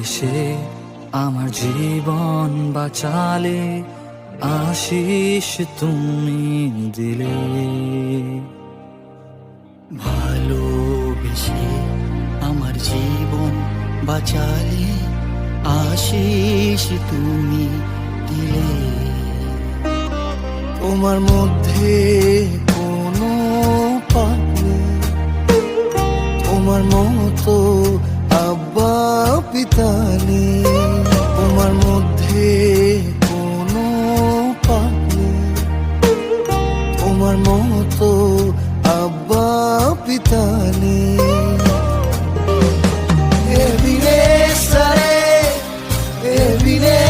এসে আমার জীবন বাঁচালে আশিস তুমি দিলে। ভালোবেসে আমার জীবন বাঁচালে আশিস তুমি দিলে। তোমার মধ্যে কোনো পাপ তোমার আব্বা বিতালে তোমার মধ্যে কোনো পাবে তোমার মতো আব্বা পিতালে এ বিনে সারে এ বিনে